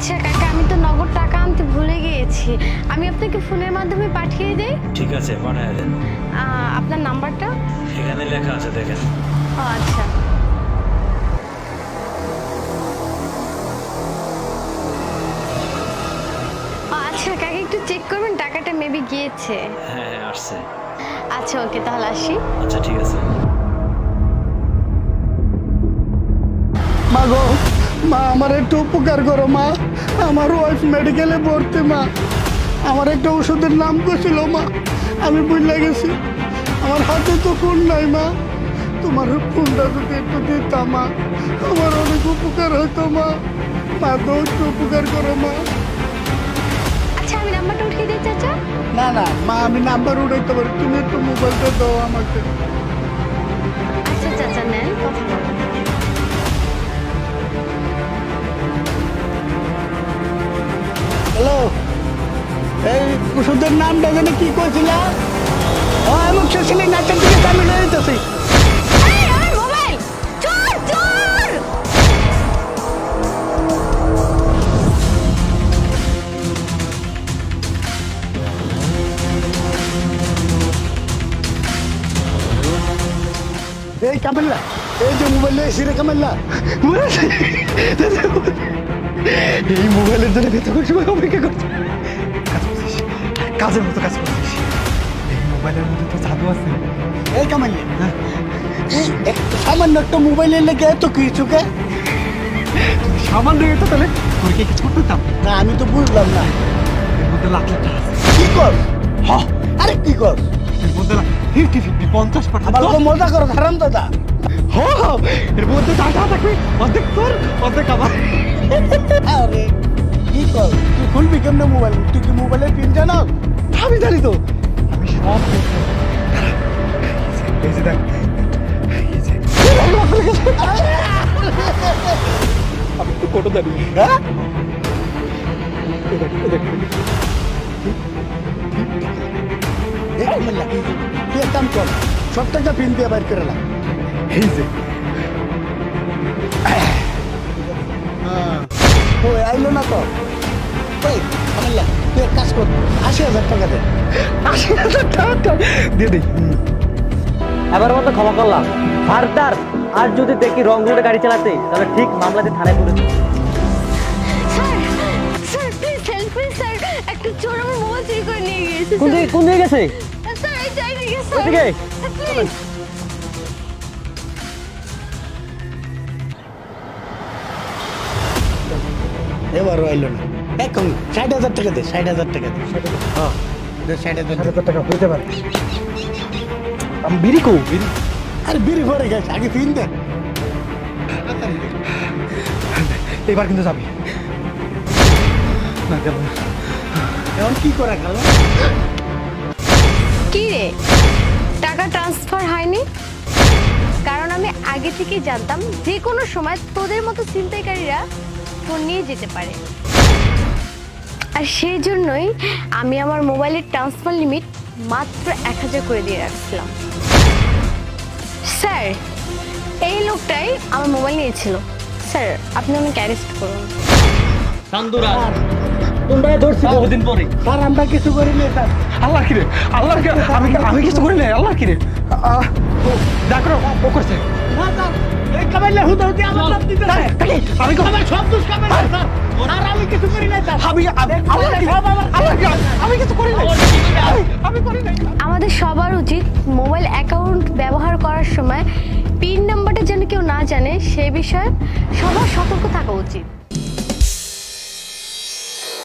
আচ্ছা কাকা আমি তো নগদ টাকা আনতে ভুলে গিয়েছি। আমি আপনাকে ফোনের মাধ্যমে পাঠিয়ে দিই? ঠিক আছে পাঠায় দেন। আহ, আপনার নাম্বারটা? এখানে লেখা আছে দেখেন। ও আচ্ছা। ও, আচ্ছা কাকা একটু চেক করবেন টাকাটা মেবি গিয়েছে। হ্যাঁ হ্যাঁ আসছে। আচ্ছা ওকে তাহলে আসি। আচ্ছা ঠিক আছে। মা গো মা আমার একটু উপকার করো মা। আমার ওয়াইফ মেডিকেলে ভর্তি মা। আমার একটা ওষুধের নাম কছিল মা। আমি বুঝলে গেছি। আমার হাতে তো ফোন নাই মা। তোমার ফোনটা যদি একটু দিতাম মা আমার অনেক উপকার হতো মা। মা তো একটু উপকার করো মা। আচ্ছা আমি নাম্বারটা উঠিয়ে দিই চাচা। না না মা আমি নাম্বার উঠাইতে পারি। তুমি একটু মোবাইলটা দাও আমাকে। আচ্ছা চাচা নেন কথা ওষুধের নামটা যেন কি কইছিল? ও আমি নাচের দিকে নিয়ে যেতেছি। এই, এই যে মোবাইল এই মোবাইলের জন্য খুশি হয়ে অপেক্ষা করছি। কাজের মতো কাজ করছিস এই মোবাইলের মধ্যে তো জাদু আছে। এই কামাল্লি একটা সামান্য একটা মোবাইলের লেগে এত কিছুকে সামান্য এটা তাহলে তোর কি কিছু করতে না আমি তো বুঝলাম না। এর মধ্যে লাখ লাখ টাকা কি কর? হ আরে কি কর? এর মধ্যে ফিফটি ফিফটি পঞ্চাশ আবার তো মজা করো হারাম দাদা। হ এর মধ্যে টাকা থাকবে অর্ধেক তোর অর্ধেক আমার। আরে। কি খুলবি কেমনে মোবাইল তুই কি মোবাইলের পিন জানো আমি জানি তো। আমি সব তো হ্যাঁ? এই দেখ, পিন দিয়ে বাইর করে লাগ এই যে। ওই আইলো না তো? ওই কামেল্লা তুই এক কাজ কর আশি হাজার টাকা দে। আশি হাজার টাকা দিয়ে দিই এবার মতো ক্ষমা করলাম। ফার্দার আর যদি দেখি রং রুটে গাড়ি চালাতে তবে ঠিক মামলাতে থানায় তুলে দেব। Sir sir please help me sir. একটা মোবাইল চুরি করে নিয়ে কোন দিকে কোন দিকে গেছে? স্যার এই যাই না। এক কম। ষাট হাজার টাকা দে ষাট হাজার টাকা দে। হ্যাঁ ষাট হাজার টাকা। হাজার টাকা হইতে পারে। আমি বিড়ি কো বিড়ি। আরে বিড়ি পরে গেছে আগে এবার কিন্তু যাবি। না গেল এখন কি করা গেল? কি রে? টাকা ট্রান্সফার হয়নি? কারণ আমি আগে থেকেই জানতাম যে কোনো সময় তোদের মতো ছিনতাইকারীরা ফোন নিয়ে যেতে পারে। আর সেই জন্যই আমি আমার মোবাইলের ট্রান্সফার লিমিট মাত্র এক হাজার করে দিয়ে রাখছিলাম। স্যার এই লোকটাই আমার মোবাইল নিয়েছিল। স্যার আপনি আমাকে অ্যারেস্ট করুন। তোমরা ধরছি বহুদিন পরে। স্যার আমরা কিছু করি নি স্যার। আল্লাহ কিরে আল্লাহ কি আমি আমি কিছু করি। নাই আল্লাহ কিরে দেখো ও করছে। না স্যার এই কামাইলে হুদা হুদি আমার নাম দিতে তাই, তাই, আমি আমার সব দোষ কামাইলে স্যার স্যার আমি কিছু করি স্যার আমাদের সবার উচিত মোবাইল অ্যাকাউন্ট ব্যবহার করার সময় পিন নাম্বারটা যেন কেউ না জানে, সে বিষয়ে সবার সতর্ক থাকা উচিত।